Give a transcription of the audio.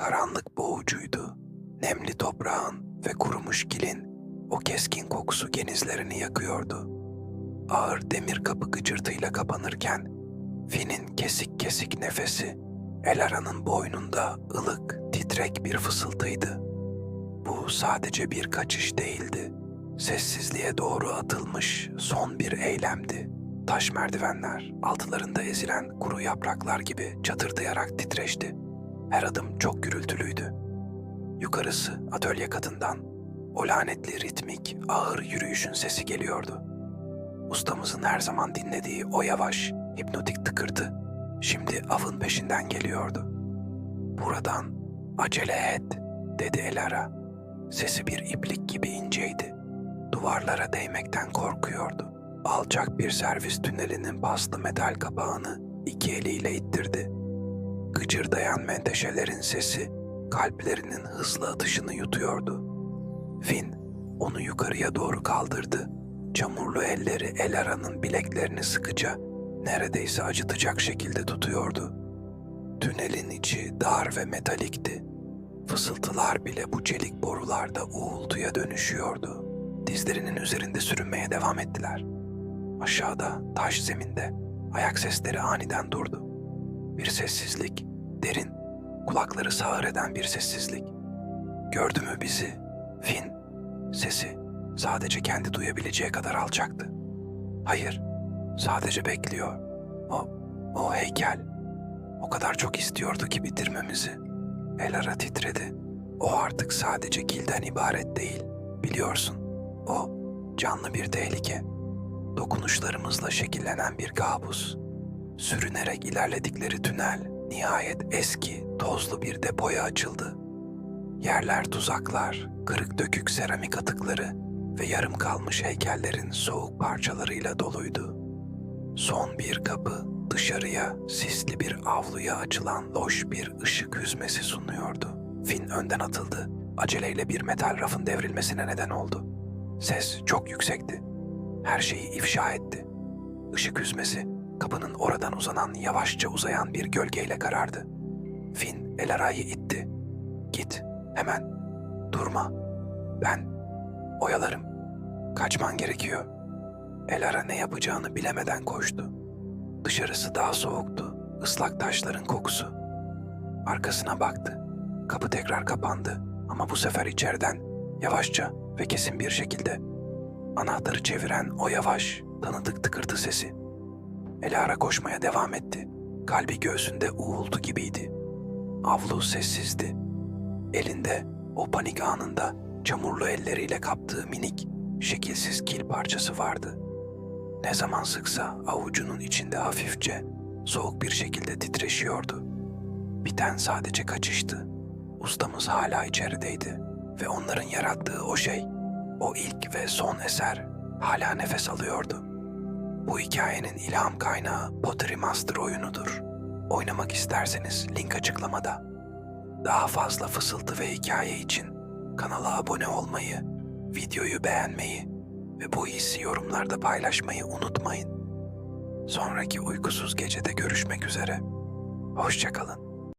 Karanlık boğucuydu. Nemli toprağın ve kurumuş kilin o keskin kokusu genizlerini yakıyordu. Ağır demir kapı gıcırtıyla kapanırken Finn'in kesik kesik nefesi Elara'nın boynunda ılık, titrek bir fısıltıydı. Bu sadece bir kaçış değildi. Sessizliğe doğru atılmış son bir eylemdi. Taş merdivenler altılarında ezilen kuru yapraklar gibi çatırdayarak titreşti. Her adım çok gürültülüydü. Yukarısı atölye katından o lanetli ritmik, ağır yürüyüşün sesi geliyordu. Ustamızın her zaman dinlediği o yavaş, hipnotik tıkırtı şimdi avın peşinden geliyordu. Buradan acele et dedi Elara. Sesi bir iplik gibi inceydi. Duvarlara değmekten korkuyordu. Alçak bir servis tünelinin paslı metal kapağını iki eliyle ittirdi. Gıcırdayan menteşelerin sesi kalplerinin hızlı atışını yutuyordu. Finn onu yukarıya doğru kaldırdı. Çamurlu elleri Elara'nın bileklerini sıkıca, neredeyse acıtacak şekilde tutuyordu. Tünelin içi dar ve metalikti. Fısıltılar bile bu çelik borularda uğultuya dönüşüyordu. Dizlerinin üzerinde sürünmeye devam ettiler. Aşağıda, taş zeminde, ayak sesleri aniden durdu. Bir sessizlik, derin, kulakları sağır eden bir sessizlik. Gördü mü bizi? Fin. Sesi sadece kendi duyabileceği kadar alçaktı. Hayır, sadece bekliyor. O, o heykel. O kadar çok istiyordu ki bitirmemizi. Elara titredi. O artık sadece kilden ibaret değil. Biliyorsun, o canlı bir tehlike. Dokunuşlarımızla şekillenen bir kabus. Sürünerek ilerledikleri tünel nihayet eski, tozlu bir depoya açıldı. Yerler tuzaklar, kırık dökük seramik atıkları ve yarım kalmış heykellerin soğuk parçalarıyla doluydu. Son bir kapı dışarıya sisli bir avluya açılan loş bir ışık hüzmesi sunuyordu. Finn önden atıldı. Aceleyle bir metal rafın devrilmesine neden oldu. Ses çok yüksekti. Her şeyi ifşa etti. Işık hüzmesi kapının oradan uzanan yavaşça uzayan bir gölgeyle karardı. Finn Elara'yı itti. Git hemen durma. Ben oyalarım. Kaçman gerekiyor. Elara ne yapacağını bilemeden koştu. Dışarısı daha soğuktu. Islak taşların kokusu. Arkasına baktı. Kapı tekrar kapandı ama bu sefer içeriden yavaşça ve kesin bir şekilde anahtarı çeviren o yavaş, tanıdık tıkırtı sesi. Elara koşmaya devam etti. Kalbi göğsünde uğultu gibiydi. Avlu sessizdi. Elinde o panik anında çamurlu elleriyle kaptığı minik, şekilsiz kil parçası vardı. Ne zaman sıksa avucunun içinde hafifçe, soğuk bir şekilde titreşiyordu. Biten sadece kaçıştı. Ustamız hala içerideydi ve onların yarattığı o şey, o ilk ve son eser hala nefes alıyordu. Bu hikayenin ilham kaynağı Pottery Master oyunudur. Oynamak isterseniz link açıklamada. Daha fazla fısıltı ve hikaye için kanala abone olmayı, videoyu beğenmeyi ve bu hissi yorumlarda paylaşmayı unutmayın. Sonraki uykusuz gecede görüşmek üzere. Hoşçakalın.